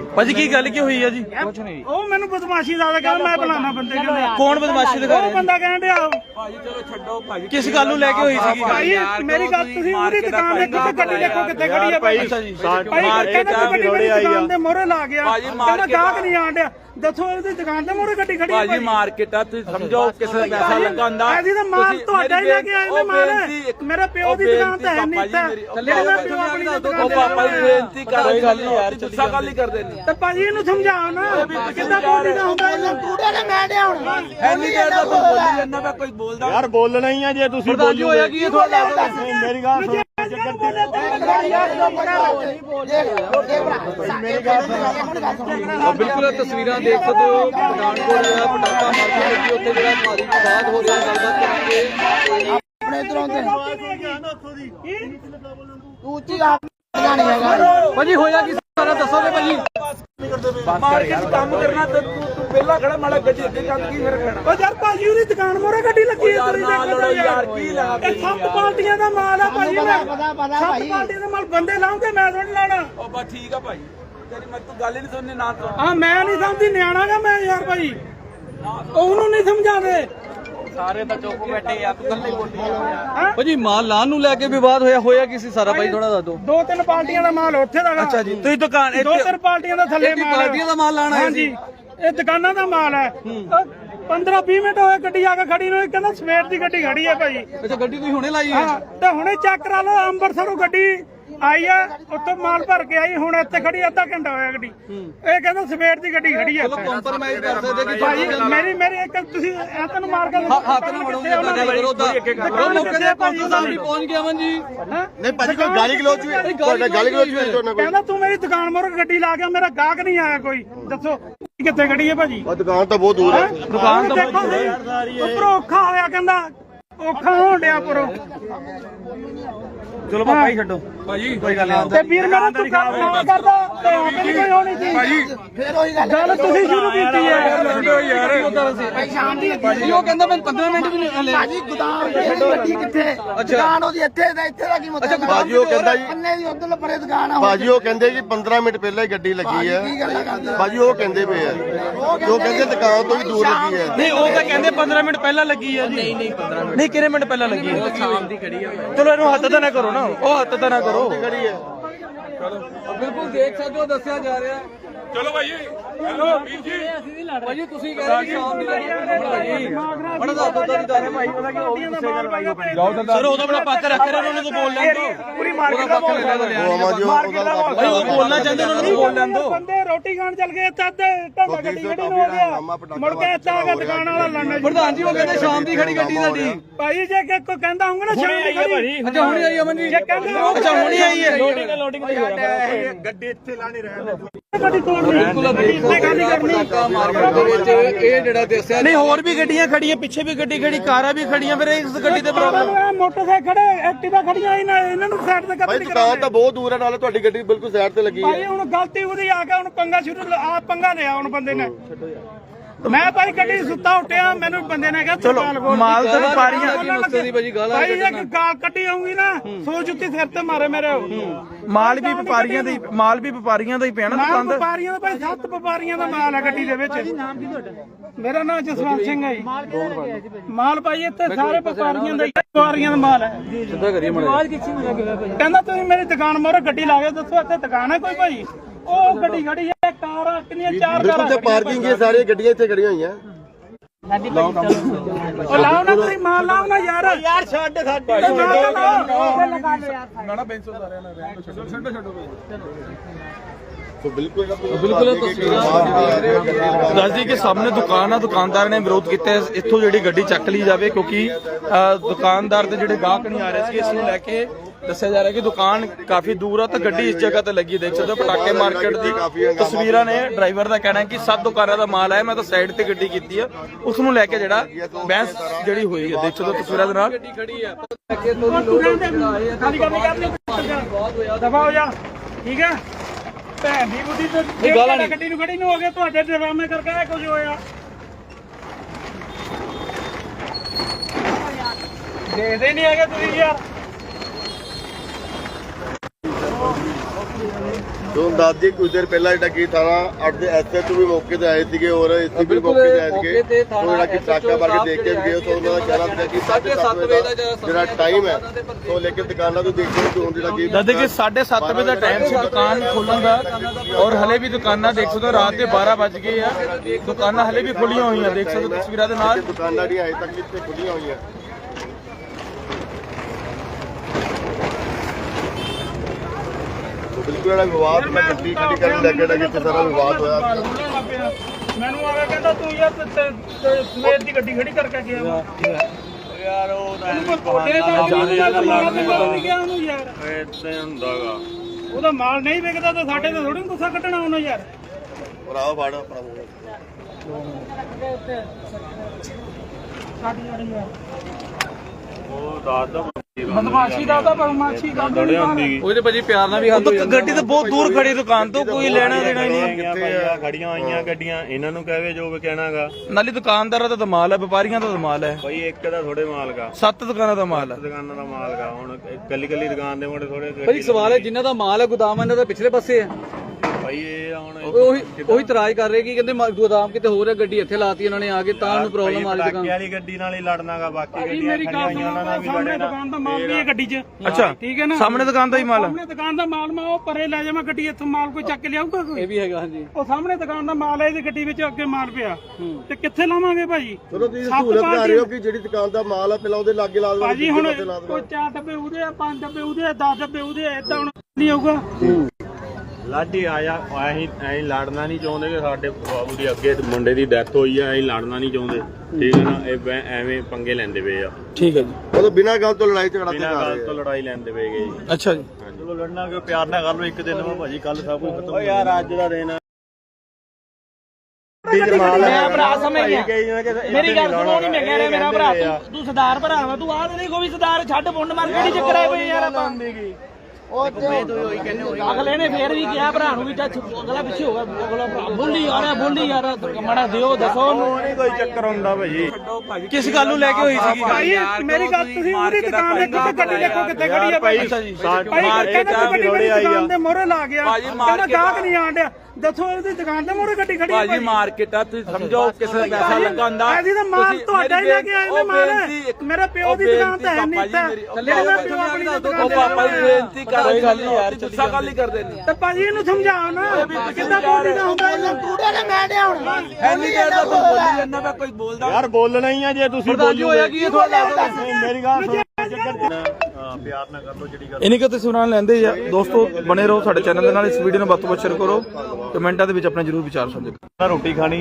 ਜੀ ਭਾਜੀ ਕੀ ਗੱਲ ਕੀ ਹੋਈ ਆ ਜੀ? ਉਹ ਮੈਨੂੰ ਬਦਮਾਸ਼ੀ ਦਾ ਕਹਿੰਦਾ ਮੈਂ ਬੁਲਾਣਾ ਬੰਦੇ ਕਹਿੰਦੇ। ਕੌਣ ਬਦਮਾਸ਼ੀ ਦਿਖਾ ਉਹ ਰਿਹਾ ਬੰਦਾ ਕਹਿਣ ਡਿਆ। ਭਾਜੀ ਚਲੋ ਛੱਡੋ ਭਾਜੀ। ਕਿਸ ਗੱਲ ਨੂੰ ਲੈ ਕੇ ਹੋਈ ਸੀਗੀ? ਗੱਲ? ਭਾਈ ਮੇਰੀ ਗੱਲ ਤੁਸੀਂ ਉਹਦੀ ਦੁਕਾਨ ਦੇਖੋ ਤੇ ਗੱਡੀ ਦੇਖੋ ਕਿੱਥੇ ਖੜੀ ਹੈ ਭਾਈ ਅੱਛਾ ਜੀ ਭਾਈ। ਮਾਰਕੀਟ ਕਹਿੰਦਾ ਆ ਗੱਡੀ ਮੇਰੀ ਦੁਕਾਨ ਦੇ ਮੋਹਰੇ ਲਾ ਗਿਆ। ਭਾਜੀ, ਕਹਿੰਦਾ ਮਾਰਕੀਟ ਗਾਹਕ। ਨਹੀਂ ਆਣ ਡਿਆ। ਦੱਸੋ ਉਹਦੀ ਦੁਕਾਨ ਦੇ ਮੋਹਰੇ ਗੱਡੀ ਖੜੀ ਹੈ ਭਾਜੀ ਮਾਰਕੀਟ ਆ ਤੁਸੀਂ ਸਮਝੋ ਕਿਸੇ ਦਾ ਪੈਸਾ ਲੱਗਾ ਹੁੰਦਾ ਭਾਜੀ ਦਾ ਮਾਲ ਤੁਹਾਡਾ ਹੀ ਲੈ ਕੇ ਆਏ ਨੇ ਮਾਲ ਮੇਰੇ ਪਿਓ ਦੀ ਦੁਕਾਨ ਤਾਂ ਹੈ ਨਹੀਂ ਤਾਂ। ਮੇਰੀ- ਮੈਂ ਪਿਓ ਆਪਣੀ ਦੁਕਾਨ ਉਹ ਤੇ ਪਾਪਾ ਜੀ ਬੇਨਤੀ ਕਰ ਕੋਈ ਗੱਲ ਨਹੀਂ ਯਾਰ, ਗੁੱਸਾ ਗੱਲ ਹੀ ਕਰਦੇ ਨੇ। ਤੇ ਭਾਜੀ ਇਹਨੂੰ ਸਮਝਾਓ ਨਾ। ਕਿੱਦਾਂ ਬੋਲੀ ਦਾ ਹੁੰਦਾ ਇਹਨੂੰ? ਕੂੜੇ ਨੇ ਮੈਂ ਡਿਆ ਹੁਣ। ਐਨੀ ਦੇਰ ਦਾ ਕੋਈ ਬੋਲੀ ਜਾਂਦਾ ਮੈਂ ਕੋਈ ਬੋਲਦਾ ਯਾਰ ਬੋਲਣਾ ਹੀ ਆ ਜੇ ਤੁਸੀਂ ਜੀ ਹੋਇਆ ਕੀ ਤੁਹਾਡਾ? ਮੇਰੀ ਗੱਲ ਸੁਣੋ। ਬਿਲਕੁਲ ਇਹ ਤਸਵੀਰਾਂ ਦੇਖ ਸਕਦੇ ਹੋ। ਪਠਾਨਕੋਟ ਜਿਹੜਾ ਪਟਾਕਾ ਮਾਰਕੀਟ ਲੱਗੀ ਉੱਥੇ ਜਿਹੜਾ ਭਾਰੀ ਵਿਵਾਦ ਹੋ ਰਿਹਾ ਗੱਲਬਾਤ ਕਰਾਂਗੇ ਆਪਣੇ ਇਧਰੋਂ ਤੇ। ਤੂੰ ਉੱਚੀ ਆਪ ਜਾਣੀ ਹੈਗਾ। ਭਾਜੀ ਹੋਇਆ ਕੀ ਸਾਰਾ ਦੱਸੋਗੇ ਭਾਜੀ? ਮਾਰਕੀਟ ਕੰਮ ਕਰਨਾ ਤੂੰ ਪਹਿਲਾਂ ਖੜਾ ਮਾੜਾ ਗੱਡੀ ਅੱਗੇ ਚੱਲ ਕੀ ਫਿਰ ਖੜਾ ਉਹ ਯਾਰ ਭਾਜੀ ਉਹਦੀ ਦੁਕਾਨ ਮੋਹਰੇ ਗੱਡੀ ਲੱਗੀ ਹੈ ਯਾਰ ਤੁਸੀਂ ਨਾ ਦੇਖੋ ਲੜੋ ਤਾਂ ਯਾਰ। ਕੀ ਲਗਾ ਇਹ ਸੱਤ ਪਾਰਟੀਆਂ ਦਾ ਮਾਲ ਆ ਭਾਜੀ ਮੈਂ ਪਤਾ ਪਤਾ ਸੱਤ ਭਾਈ। ਪਾਰਟੀਆਂ ਦਾ ਮਾਲ ਬੰਦੇ ਲਾਉਂਗੇ ਮੈਂ ਥੋੜੀ ਲਾਣਾ। ਉਹ ਬਸ ਠੀਕ ਆ ਭਾਈ। ਤੇਰੀ ਮੈਂ ਤੂੰ ਗੱਲ ਹੀ ਨਹੀਂ ਸੁਣਨੀ ਨਾ ਸੁਣ। ਆ ਮੈਂ ਨਹੀਂ ਸਮਝਦੀ ਨਿਆਣਾ ਗਾ ਮੈਂ ਯਾਰ ਭਾਈ। ਉਹਨੂੰ ਨਹੀਂ ਸਮਝਾਦੇ ਸਾਰੇ ਤਾਂ ਚੁੱਪ ਬੈਠੇ ਆ ਤੂੰ ਗੱਲੇ ਬੋਲੀ ਹਾਂ? ਭਾਜੀ ਮਾਲ ਲਾਣ ਨੂੰ ਲੈ ਕੇ ਵਿਵਾਦ ਹੋਇਆ ਹੋਇਆ ਕੀ ਸੀ ਸਾਰਾ ਭਾਈ ਥੋੜਾ ਦੱਸ ਦਿਓ। ਦੋ ਤਿੰਨ ਪਾਰਟੀਆਂ ਦਾ ਮਾਲ ਉੱਥੇ ਦਾ। ਅੱਛਾ ਜੀ। ਤੁਸੀਂ ਦੁਕਾਨ ਦੋ ਤਿੰਨ ਪਾਰਟੀਆਂ ਦਾ ਥੱਲੇ ਇੱਥੇ ਮਾਲ ਹੈ। ਪਾਰਟੀਆਂ ਦਾ ਮਾਲ ਲਾਣ ਹਾਂਜੀ। ਸੀ। ਇਹ ਦੁਕਾਨਾਂ ਦਾ ਮਾਲ ਹੈ। 15 20 ਮਿੰਟ ਹੋਏ ਗੱਡੀ ਆ ਕੇ ਖੜੀ ਨੂੰ ਇਹ ਕਹਿੰਦਾ ਸਵੇਰ ਦੀ ਗੱਡੀ ਖੜੀ ਹੈ ਭਾਈ। ਅੱਛਾ ਗੱਡੀ ਤੁਸੀਂ ਹੁਣੇ ਲਾਈ ਹੈ? ਹਾਂ ਤੇ ਹੁਣੇ ਚੈੱਕ ਕਰਾ ਲਓ ਅੰਮ੍ਰਿਤਸਰੋਂ ਗੱਡੀ ਆਈ ਆ ਉੱਥੋਂ ਮਾਲ ਭਰ ਕੇ ਆਈ ਹੁਣ ਇੱਥੇ ਖੜੀ ਅੱਧਾ ਘੰਟਾ ਹੋਇਆ ਗੱਡੀ। ਇਹ ਕਹਿੰਦਾ ਸਵੇਰ ਦੀ ਗੱਡੀ ਖੜੀ ਹੈ। ਚਲੋ ਇੱਥੇ। ਕੰਪਰਮਾਈਜ਼ ਕਰ ਸਕਦੇ ਕਿ ਭਾਈ ਮੇਰੀ ਮੇਰੀ ਇੱਕ ਤੁਸੀਂ ਇਹ ਤੈਨੂੰ ਮਾਰ ਕੇ ਹੱਥ ਨਾਲ ਫੜੋਗੇ ਤਾਂ ਕਰੋ ਤਾਂ ਉਹ ਮੌਕੇ ਤੇ ਪਹੁੰਚੋ ਸਾਹਿਬ ਪਹੁੰਚ ਗਿਆ ਅਮਨ ਜੀ। ਨਹੀਂ ਭਾਜੀ ਕੋਈ ਗਾਲੀ ਗਲੋਚ ਵੀ ਤੁਹਾਡਾ ਗਾਲੀ ਗਲੋਚ ਵੀ ਤੁਹਾਡਾ ਕੋਈ ਕਹਿੰਦਾ ਤੂੰ ਮੇਰੀ ਦੁਕਾਨ ਮੋਰ ਗੱਡੀ ਲਾ ਗਿਆ ਮੇਰਾ ਗਾਹਕ ਨਹੀਂ ਆਇਆ ਕੋਈ। ਦੱਸੋ। ਕਿੱਥੇ ਖੜੀ ਹੈ ਭਾਜੀ? ਉਹ ਦੁਕਾਨ ਤਾਂ ਬਹੁਤ ਦੂਰ ਹੈ। ਦੁਕਾਨ ਤਾਂ ਦੇਖੋ ਸਹੀ ਉੱਪਰੋਂ ਔਖਾ ਹੋਇਆ ਕਹਿੰਦਾ। ਔਖਾ ਹੋਣ ਡਿਆ ਪਰੋ ਚਲੋ ਭਾਈ ਛੱਡੋ। ਭਾਜੀ ਕੋਈ ਗੱਲ ਨਹੀਂ ਤੇ ਵੀਰ ਮੇਰਾ ਤੂੰ ਕੰਮ ਨਾ ਕਰਦਾ ਤੇ ਆਪ ਨਹੀਂ ਕੋਈ ਹੋਣੀ ਸੀ ਭਾਜੀ ਫੇਰ ਉਹੀ ਗੱਲ ਗੱਲ ਤੁਸੀਂ ਸ਼ੁਰੂ ਕੀਤੀ ਹੈ। ਭਾਈ ਸ਼ਾਮ ਦੀ ਭਾਜੀ ਉਹ ਕਹਿੰਦਾ ਮੈਂ 15 ਮਿੰਟ ਵੀ ਨਹੀਂ ਹਲੇ। ਭਾਜੀ ਗੋਦਾਮ ਤੇ ਇਹਦੀ ਗੱਡੀ ਕਿੱਥੇ? ਦੁਕਾਨ ਉਹਦੀ ਇੱਥੇ ਦਾ ਇੱਥੇ ਦਾ ਕੀ ਮਤਲਬ ਭਾਜੀ ਉਹ ਕਹਿੰਦਾ ਜੀ ਅੰਨੇ ਦੀ ਉਧਰ ਪਰੇ ਦੁਕਾਨ ਆ ਭਾਜੀ ਉਹ ਕਹਿੰਦੇ ਕਿ 15 ਮਿੰਟ ਪਹਿਲਾਂ ਹੀ ਗੱਡੀ ਲੱਗੀ ਹੈ। ਕੀ ਗੱਲਾਂ ਕਰਦੇ ਭਾਜੀ ਉਹ ਕਹਿੰਦੇ ਪਏ ਆ। ਜੋ ਕਹਿੰਦੇ ਦੁਕਾਨ ਤੋਂ ਵੀ ਦੂਰ ਲੱਗੀ ਹੈ। ਨਹੀਂ ਉਹ ਤਾਂ ਕਹਿੰਦੇ 15 ਮਿੰਟ ਪਹਿਲਾਂ ਲੱਗੀ ਹੈ ਜੀ। ਨਹੀਂ ਨਹੀਂ 15 ਮਿੰਟ ਨਹੀਂ ਕਿੰਨੇ ਮਿੰਟ ਪਹਿਲਾਂ ਲੱਗੀ ਹੈ। ਸ਼ਾਮ ਦੀ ਖੜੀ ਹੈ। ਚਲੋ ਇਹਨੂੰ ਹੱਥ ਤਾਂ ਨਾ ਕਰੋ ਨਾ। ਉਹ ਹੱਥ ਤਾਂ ਨਾ ਕਰੋ। ਹੈ। ਬਿਲਕੁਲ ਦੇਖ ਸਕਦੇ ਹੋ ਦੱਸਿਆ ਜਾ ਰਿਹਾ। ਚਲੋ ਭਾਈ ਹੈਲੋ ਵੀਰ ਜੀ। ਭਾਜੀ ਤੁਸੀਂ ਕਹਿ ਰਹੇ ਸ਼ਾਮ ਦੀ ਭਾਜੀ ਬੜਾ ਦਾ ਦੁੱਧ ਦੀ ਦਾਰੇ ਭਾਈ ਉਹਦਾ ਕੀ ਸਰ ਉਹਦਾ ਬੜਾ ਪੱਕ ਰੱਖ ਰਿਹਾ ਉਹਨਾਂ ਨੂੰ ਤਾਂ ਬੋਲ ਲੈਣ ਦਿਓ ਪੂਰੀ ਮਾਰਕੀਟ ਦਾ ਉਹ ਆਮਾ ਜੀ ਉਹਦਾ ਭਾਈ ਉਹ ਬੋਲਣਾ ਚਾਹੁੰਦੇ ਉਹਨਾਂ ਨੂੰ ਬੋਲ ਲੈਣ ਦਿਓ ਬੰਦੇ ਰੋਟੀ ਖਾਣ ਚੱਲ ਗਏ ਇੱਥੇ ਅੱਧੇ ਢੰਗਾ ਗੱਡੀ ਖੜੀ ਨੂੰ ਹੋ ਗਿਆ। ਮੁੜ ਕੇ ਇੱਥੇ ਆ ਕੇ ਦੁਕਾਨ ਵਾਲਾ ਲੜਨਾ ਜੀ ਪ੍ਰਧਾਨ ਜੀ ਉਹ ਕਹਿੰਦੇ ਸ਼ਾਮ ਦੀ ਖੜੀ ਗੱਡੀ ਤੁਹਾਡੀ ਭਾਈ ਜੇ ਕਿ ਕੋਈ ਕਹਿੰਦਾ ਹੋਊਗਾ ਨਾ ਸ਼ਾਮ ਦੀ ਖੜੀ। ਅੱਛਾ ਹੁਣੀ ਆਈ ਅਮਨ ਜੀ ਜੇ ਕਹਿੰਦਾ ਅੱਛਾ ਹੁਣੀ ਆਈ ਹੈ। ਗੱਡੀ ਤੋੜਨੀ। ਬਿਲਕੁਲ। ਦੇਖ ਸਕਦੇ ਹੋ ਪਟਾਕਾ ਮਾਰਕੀਟ ਦੇ ਵਿੱਚ। ਇਹ ਜਿਹੜਾ ਦੱਸਿਆ ਨਹੀਂ ਹੋਰ ਵੀ ਗੱਡੀਆਂ ਖੜੀਆਂ ਪਿੱਛੇ ਵੀ ਗੱਡੀ ਖੜੀ ਕਾਰਾਂ ਵੀ ਖੜੀਆਂ ਫਿਰ ਇਸ ਗੱਡੀ ਤੇ ਪ੍ਰੋਬਲਮ। ਇਹ ਮੋਟਰਸਾਈਕਲ ਖੜੇ ਐਕਟਿਵਾ ਖੜੀਆਂ ਇਹਨਾਂ ਇਹਨਾਂ ਨੂੰ ਸਾਈਡ ਤੇ ਭਾਈ ਕੱਢ ਦੁਕਾਨ ਤਾਂ ਬਹੁਤ ਦੂਰ ਹੈ ਨਾਲੇ ਤੁਹਾਡੀ ਗੱਡੀ ਬਿਲਕੁਲ ਸਾਈਡ ਤੇ ਲੱਗੀ ਭਾਈ ਹੈ ਹੁਣ ਗਲਤੀ ਉਹਦੀ ਆ ਕੇ ਹੁਣ ਪੰਗਾ ਸ਼ੁਰੂ ਆ ਪੰਗਾ ਲਿਆ ਹੁਣ ਬੰਦੇ ਨੇ। ਮੈਂ ਭਾਈ ਗੱਡੀ ਸੁੱਤਾ ਉੱਠਿਆ ਮੈਨੂੰ ਬੰਦੇ ਨੇ ਕਿਹਾ ਚਲੋ ਮਾਲ ਤਾਂ ਵਪਾਰੀਆਂ ਦੀ ਭਾਜੀ ਗਾਲਾਂ ਭਾਈ ਇੱਕ ਗਾਲ ਕੱਢੀ ਆਉਂਗੀ ਨਾ ਸੋ ਜੁੱਤੀ ਸਿਰ ਤੇ ਮਾਰੇ ਮੇਰੇ ਮਾਲ ਵੀ ਵਪਾਰੀਆਂ ਦਾ ਹੀ ਮਾਲ ਵੀ ਵਪਾਰੀਆਂ ਦਾ ਹੀ ਪਿਆ ਨਾ ਦੁਕਾਨ ਦਾ ਵਪਾਰੀਆਂ ਦਾ ਭਾਈ ਸੱਤ ਵਪਾਰੀਆਂ ਦਾ ਮਾਲ ਹੈ ਗੱਡੀ ਦੇ ਵਿੱਚ। ਨਾਮ ਕੀ ਤੁਹਾਡਾ? ਮੇਰਾ ਨਾਮ ਜਸਵੰਤ ਸਿੰਘ ਹੈ ਜੀ। ਮਾਲ ਭਾਈ ਇੱਥੇ ਸਾਰੇ ਵਪਾਰੀਆਂ ਦਾ ਹੀ ਵਪਾਰੀਆਂ ਦਾ ਮਾਲ ਹੈ। ਸਿੱਧਾ ਕਰੀਏ ਮੜਾ ਕਹਿੰਦਾ ਤੁਸੀਂ ਮੇਰੀ ਦੁਕਾਨ ਮੋਰੇ ਗੱਡੀ ਲਾ ਕੇ ਦੱਸੋ ਇੱਥੇ ਦੁਕਾਨ ਹੈ ਕੋਈ ਭਾਈ? ਉਹ ਗੱਡੀ ਖੜੀ ਹੈ ਕਾਰਾਂ ਕਿੰਨੀਆਂ ਚਾਰ ਬਿਲਕੁਲ ਤੇ ਪਾਰਕਿੰਗ ਹੈ ਸਾਰੀਆਂ ਗੱਡੀਆਂ ਇੱਥੇ ਖੜੀਆਂ ਹੋਈਆਂ। ਉਹ ਲਾਓ ਨਾ ਤੁਸੀਂ ਮਾਲ ਲਾਓ ਨਾ ਯਾਰ। ਯਾਰ ਛੱਡ ਸਾਡੇ ਸੋ ਬਿਲਕੁਲ ਬਿਲਕੁਲ ਤਸਵੀਰਾਂ ਦੱਸਦੀ ਕਿ ਸਾਹਮਣੇ ਦੁਕਾਨ ਆ ਦੁਕਾਨਦਾਰ ਨੇ ਵਿਰੋਧ ਕੀਤਾ ਇੱਥੋਂ ਜਿਹੜੀ ਗੱਡੀ ਚੱਕ ਲਈ ਜਾਵੇ ਕਿਉਂਕਿ ਦੁਕਾਨਦਾਰ ਦੇ ਜਿਹੜੇ ਗਾਹਕ ਨਹੀਂ ਆ ਰਹੇ ਸੀ ਇਸ ਨੂੰ ਲੈ ਕੇ ਦੱਸਿਆ ਜਾ ਰਿਹਾ ਕਿ ਦੁਕਾਨ ਕਾਫੀ ਦੂਰ ਆ ਤਾਂ ਗੱਡੀ ਇਸ ਜਗ੍ਹਾ ਤੇ ਲੱਗੀ ਦੇਖ ਸਕਦੇ ਹੋ ਪਟਾਕੇ ਮਾਰਕੀਟ ਦੀ ਤਸਵੀਰਾਂ ਨੇ। ਡਰਾਈਵਰ ਦਾ ਕਹਿਣਾ ਕਿ ਸੱਤ ਦੁਕਾਨਾਂ ਦਾ ਮਾਲ ਹੈ ਮੈਂ ਤਾਂ ਸਾਈਡ ਤੇ ਗੱਡੀ ਕੀਤੀ ਆ। ਉਸ ਨੂੰ ਲੈ ਕੇ ਜਿਹੜਾ ਬਹਿਸ ਜਿਹੜੀ ਹੋਈ ਹੈ ਦੇਖ ਸਕਦੇ ਹੋ ਤਸਵੀਰਾਂ ਦੇ ਨਾਲ। ਗੱਡੀ ਖੜੀ ਆ ਖਾਲੀ ਕਰਨੀ ਕਰ ਦਫਾ ਹੋ ਜਾ ਠੀਕ ਹੈ? ਭੈਣ ਦੀ ਬੁੱਧੀ ਤੇ ਗਾਲਾਂ ਨਹੀਂ। ਗੱਡੀ ਨੂੰ ਖੜੀ ਨੂੰ ਹੋ ਗਿਆ ਤੁਹਾਡੇ ਡਰਾਮੇ ਕਰਕੇ ਇਹ ਕੁਝ ਹੋਇਆ ਦੇਖਦੇ ਨਹੀਂ ਹੈਗੇ ਤੁਸੀਂ ਯਾਰ ਤੁਹਾਨੂੰ ਦੱਸ ਦਈਏ ਕੁਝ ਦੇਰ ਪਹਿਲਾਂ ਜਿਹੜਾ ਕੀ ਥਾਣਾ ਅੱਡ ਦੇ ਐਸਐਚ ਵੀ ਮੌਕੇ ਤੇ ਆਏ ਸੀਗੇ ਔਰ ਇੱਥੇ ਵੀ ਮੌਕੇ ਤੇ ਆਏ ਸੀਗੇ। ਉਹ ਜਿਹੜਾ ਕਿ ਟਾਕਾ ਮਾਰ ਕੇ ਦੇਖ ਕੇ ਵੀ ਗਏ ਸੋ ਉਹਨਾਂ ਦਾ ਕਹਿਣਾ ਸੀਗਾ ਕਿ 7:30 ਵਜੇ ਦਾ ਜਿਹੜਾ ਟਾਈਮ ਹੈ ਸੋ ਲੇਕਿਨ ਦੁਕਾਨਾਂ ਤੋਂ ਦੇਖੋ ਕਿ ਹੁਣ ਜਿਹੜਾ ਕਿ ਦੱਸਦੇ ਕਿ 7:30 ਵਜੇ ਦਾ ਟਾਈਮ ਸੀ ਦੁਕਾਨ ਖੋਲਣ ਦਾ ਔਰ ਹਲੇ ਵੀ ਦੁਕਾਨਾਂ ਦੇਖ ਸਕਦੇ ਹੋ ਰਾਤ ਦੇ 12 ਵੱਜ ਗਏ ਆ। ਦੁਕਾਨਾਂ ਹਲੇ ਵੀ ਖੁੱਲੀਆਂ ਹੋਈਆਂ ਦੇਖ ਸਕਦੇ ਹੋ ਤਸਵੀਰਾਂ ਦੇ ਨਾਲ। ਦੁਕਾਨਾਂ ਜਿਹੜੀਆਂ ਅਜੇ ਤੱਕ ਇੱਥੇ ਖੁੱਲੀਆਂ ਹੋਈਆਂ। ਬਿਲਕੁਲ ਜਿਹੜਾ ਵਿਵਾਦ ਮੈਂ ਗੱਡੀ ਖੜੀ ਕਰਨ ਲੱਗਾ ਜਿਹੜਾ ਕਿ ਇੱਥੇ ਸਾਰਾ ਵਿਵਾਦ ਹੋਇਆ। ਮੈਨੂੰ ਆ ਕੇ ਕਹਿੰਦਾ ਤੂੰ ਯਾਰ ਤੇ- ਤੇ- ਤੇ ਸਵੇਰ ਦੀ ਗੱਡੀ ਖੜੀ ਕਰਕੇ ਗਿਆ ਵਾ। ਯਾਰ ਉਹ ਤਾਂ ਦਾ ਜ਼ਿਆਦਾ ਮਾਲ ਤੇ ਨਹੀਂ ਗਿਆ। ਉਹਨੂੰ ਯਾਰ। ਇੱਥੇ ਹੁੰਦਾਗਾ ਉਹਦਾ ਮਾਲ ਨਹੀਂ ਵਿਕਦਾ ਤਾਂ ਸਾਡੇ ਤੇ ਥੋੜੀ ਗੁੱਸਾ ਕੱਢਣਾ ਉਹਨੂੰ ਯਾਰ। ਔਰ ਆਓ ਫੜ ਆਪਣਾ ਮੂੰਹ। ਉਹ ਦਾਦਾ ਬਦਮਾਸ਼ੀ ਦਾ ਤਾਂ ਬਦਮਾਸ਼ੀ ਦਾ ਥੋੜੇ ਹੁੰਦੀ। ਉਹਦੇ ਭਾਜੀ ਪਿਆਰ ਨਾਲ ਵੀ ਹੱਥ ਗੱਡੀ ਤਾਂ ਬਹੁਤ ਦੂਰ ਖੜੀ ਦੁਕਾਨ ਤੋਂ ਕੋਈ ਲੈਣਾ ਦੇਣਾ ਹੀ ਨਹੀਂ। ਕਿੱਥੇ ਆ? ਖੜੀਆਂ ਹੋਈਆਂ ਗੱਡੀਆਂ ਇਹਨਾਂ ਨੂੰ ਕਹਵੇ ਜੋ ਵੀ ਕਹਿਣਾਗਾ ਨਾਲੇ ਦੁਕਾਨਦਾਰਾਂ ਦਾ ਤਾਂ ਮਾਲ ਹੈ ਵਪਾਰੀਆਂ ਦਾ ਤਾਂ ਮਾਲ ਹੈ। ਬਈ ਇੱਕ ਦਾ ਥੋੜੇ ਮਾਲਗਾ ਸੱਤ ਦੁਕਾਨਾਂ ਦਾ ਮਾਲ ਹੈ। ਦੁਕਾਨਾਂ ਦਾ ਮਾਲਗਾ ਹੁਣ ਕੱਲੀ ਕੱਲੀ ਦੁਕਾਨ ਦੇ ਮੁੰਡੇ ਥੋੜੇ ਭਾਈ ਸਵਾਲ ਹੈ ਜਿਨ੍ਹਾਂ ਦਾ ਮਾਲ ਹੈ ਗੋਦਾਮ ਇਹਨਾਂ ਦਾ ਪਿਛਲੇ ਪਾਸੇ ਹੈ। ਬਈ ਇਹ ਹੁਣ ਉਹੀ ਉਹੀ ਇਤਰਾਜ਼ ਕਰ ਰਹੇ ਕਿ ਕਹਿੰਦੇ ਮਾ- ਗੋਦਾਮ ਕਿਤੇ ਹੋਰ ਹੈ ਗੱਡੀ ਇੱਥੇ ਲਾਤੀ ਇਹਨਾਂ ਨੇ ਆ ਕੇ ਤਾਂ ਉਹਨੂੰ ਪ੍ਰੋਬਲਮ ਆ ਰਹੀ ਦੁਕਾਨ ਵਾਲੀ ਗੱਡੀ ਨਾਲ ਹੀ ਲੜਨਾਗਾ ਬਾਕੀ ਭਾਜੀ ਗੱਡੀਆਂ ਮੇਰੀ ਖੜੀਆਂ ਗੱਲ ਹੋਈਆਂ ਉਹਨਾਂ ਨਾਲ ਸੁਣੋ ਵੀ ਸਾਹਮਣੇ ਲੜਨਾ ਦੁਕਾਨ ਦਾ ਮਾਲ ਨਹੀਂ ਹੈ ਗੱਡੀ 'ਚ। ਅੱਛਾ। ਠੀਕ ਹੈ ਨਾ? ਸਾਹਮਣੇ ਦੁਕਾਨ ਦਾ ਹੀ ਮਾਲ ਹੈ ਸਾਹਮਣੇ ਦੁਕਾਨ ਦਾ ਮਾਲ ਮੈਂ ਉਹ ਪਰੇ ਲੈ ਜਾਵਾਂ ਗੱਡੀ ਇੱਥੋਂ ਮਾਲ ਕੋਈ ਚੱਕ ਕੇ ਲਿਆਊਗਾ ਕੋਈ? ਇਹ ਵੀ ਹੈਗਾ ਹਾਂਜੀ। ਉਹ ਸਾਹਮਣੇ ਦੁਕਾਨ ਦਾ ਮਾਲ ਹੈ ਇਹਦੀ ਗੱਡੀ ਵਿੱਚ ਅੱਗੇ ਮਾਲ ਪਿਆ। ਤੇ ਕਿੱਥੇ ਲਾਵਾਂਗੇ ਭਾਜੀ ਚਲੋ ਤੁਸੀਂ ਸੱਤ ਸਹੂਲਤ ਕਰ ਰਹੇ ਹੋ ਕਿ ਜਿਹੜੀ ਦੁਕਾਨ ਦਾ ਮਾਲ ਆ ਪਹਿਲਾਂ ਉਹਦੇ ਲਾਗੇ ਲਾ ਦਿਓ ਭਾਜੀ ਹੁਣ ਕੋਈ ਚਾਰ ਡੱਬੇ ਉਹਦੇ ਆ ਪੰਜ ਡੱਬੇ ਉਹਦੇ ਆ 10 ਡੱਬੇ ਉਹਦੇ ਆ ਏਦਾਂ ਹੁਣ ਨਹੀਂ ਆਊਗਾ। ਲਾਡੀ ਆਇਆ ਅਸੀਂ ਐਂ ਲੜਨਾ ਨਹੀਂ ਚਾਹੁੰਦੇ ਕਿ ਸਾਡੇ ਬਾਬੂ ਦੀ ਅੱਗੇ ਮੁੰਡੇ ਦੀ ਡੈਥ ਹੋਈ ਆ ਅਸੀਂ ਲੜਨਾ ਨਹੀਂ ਚਾਹੁੰਦੇ। ਠੀਕ ਹੈ ਨਾ ਇਹ ਬੈ- ਐਵੇਂ ਪੰਗੇ ਲੈਂਦੇ ਪਏ ਆ। ਠੀਕ ਹੈ ਜੀ। ਉਹ ਬਿਨਾਂ ਗੱਲ ਤੋਂ ਲੜਾਈ ਝਗੜਾ ਤੇ ਬਿਨਾਂ ਕਰ ਗੱਲ ਰਹੇ ਤੋਂ ਲੜਾਈ ਲੈਂਦੇ ਪਏਗੇ ਜੀ। ਅੱਛਾ ਜੀ। ਚਲੋ ਲੜਨਾ ਕਿ ਪਿਆਰ ਨਾਲ ਕਰ ਲਓ ਇੱਕ ਦਿਨ ਵਾ ਭਾਜੀ ਕੱਲ ਸਭ ਕੁਝ ਖਤਮ ਓ ਯਾਰ ਅੱਜ ਦਾ ਦਿਨ ਮੈਂ ਭਰਾ ਸਮਝ ਗਿਆ। ਮੇਰੀ ਗੱਲ ਸੁਣੋ ਨਹੀਂ ਮੈਂ ਕਹਿ ਰਿਹਾ ਮੇਰਾ ਭਰਾ ਤੂੰ ਤੂੰ ਸਰਦਾਰ ਭਰਾ ਵਾ ਤੂੰ ਆਹ ਤੇ ਨਹੀਂ ਕੋਈ ਸਰਦਾਰ ਛੱਡ ਮੁੰਡ ਮਾਰ ਕਿਹੜੀ ਚੱਕਰ ਆਏ ਪਏ ਯਾਰ ਆਪਾਂ। ਅਗਲੇ ਨੇ ਫੇਰ ਵੀ ਕਿਹਾ ਭਰਾ ਨੂੰ ਵੀ ਚੱਲ ਅਗਲਾ ਪਿੱਛੇ ਹੋ ਗਿਆ ਅਗਲਾ ਭਰਾ ਬੋਲੀ ਯਾਰ ਬੋਲੀ ਯਾਰ ਮੜਾ ਦਿਓ ਦੱਸੋ ਉਹਨੂੰ। ਨਹੀਂ ਕੋਈ ਚੱਕਰ ਹੁੰਦਾ ਭਾਜੀ ਕਿਸ ਗੱਲ ਨੂੰ ਲੈ ਕੇ ਹੋਈ ਸੀਗੀ? ਭਾਈ ਮੇਰੀ ਗੱਲ ਤੁਸੀਂ ਉਹਦੀ ਦੁਕਾਨ ਦੇ ਕਿੱਥੇ ਗੱਡੀ ਦੇਖੋ ਕਿੱਥੇ ਖੜੀ ਹੈ ਭਾਈ ਭਾਈ। ਮਾਰਕੀਟ ਆ ਗੱਡੀ ਮੇਰੀ ਦੁਕਾਨ ਦੇ ਮੋਹਰੇ ਲਾ ਗਿਆ। ਕਹਿੰਦਾ ਗਾਹਕ ਨਹੀਂ ਆਣ ਡਿਆ। ਦੱਸੋ ਉਹਦੀ ਦੁਕਾਨ ਦੇ ਮੋਹਰੇ ਗੱਡੀ ਖੜੀ ਹੈ ਭਾਜੀ ਮਾਰਕੀਟ ਆ ਤੁਸੀਂ ਸਮਝੋ ਕਿਸੇ ਦਾ ਪੈਸਾ ਲੱਗਾ ਹੁੰਦਾ ਐਸੀ ਤਾਂ ਮਾਲ ਤੁਹਾਡਾ ਹੀ ਲੈ ਕੇ ਆਏ ਨੇ ਮਾਲ ਮੇਰੇ। ਪਿਓ ਦੀ ਦੁਕਾਨ ਤੇ ਹੈ ਨਹੀਂ ਤਾਂ। ਜਿਹੜਾ ਮੈਂ ਪਿਓ ਆਪਣੀ ਦੁਕਾਨ ਤੇ ਪਾਪਾ ਦੀ ਬੇਨਤੀ ਕਰ ਕੋਈ ਗੱਲ ਨਹੀਂ ਯਾਰ ਗੁੱਸਾ ਗੱਲ ਹੀ ਕਰਦੇ ਨੇ। ਤੇ ਭਾਜੀ ਇਹਨੂੰ ਸਮਝਾਓ ਨਾ। ਕਿੱਦਾਂ ਬੋਲੀ ਦਾ ਹੁੰਦਾ ਇਹਨਾਂ? ਕੂੜੇ ਨੇ ਮੈਂ ਡਿਆ ਹੁਣ ਐਨੀ ਦੇਰ ਦਾ ਤੂੰ ਬੋਲੀ ਜਾਂਦਾ ਮੈਂ ਕੋਈ ਬੋਲਦਾ ਯਾਰ ਬੋਲਣਾ ਹੀ ਆ ਜੇ ਤੁਸੀਂ ਪ੍ਰਧਾਨ ਹੋਇਆ ਕੀ ਤੁਹਾਡਾ? ਮੇਰੀ ਗੱਲ ਪਿਆਰ ਨਾਲ ਕਰ ਲਓ ਜਿਹੜੀ ਗੱਲ ਇਨੀ ਕਿ ਤੁਸੀਂ ਲੈਂਦੇ ਆ। ਦੋਸਤੋ, ਬਣੇ ਰਹੋ ਸਾਡੇ ਚੈਨਲ ਦੇ ਨਾਲ। ਇਸ ਵੀਡੀਓ ਨੂੰ ਵੱਧ ਤੋਂ ਵੱਧ ਸ਼ੇਅਰ ਕਰੋ। ਕਮੈਂਟਾਂ ਦੇ ਵਿੱਚ ਆਪਣੇ ਜਰੂਰ ਵਿਚਾਰ ਸਾਂਝੇ ਕਰੋ। ਰੋਟੀ ਖਾਣੀ ਹੈ।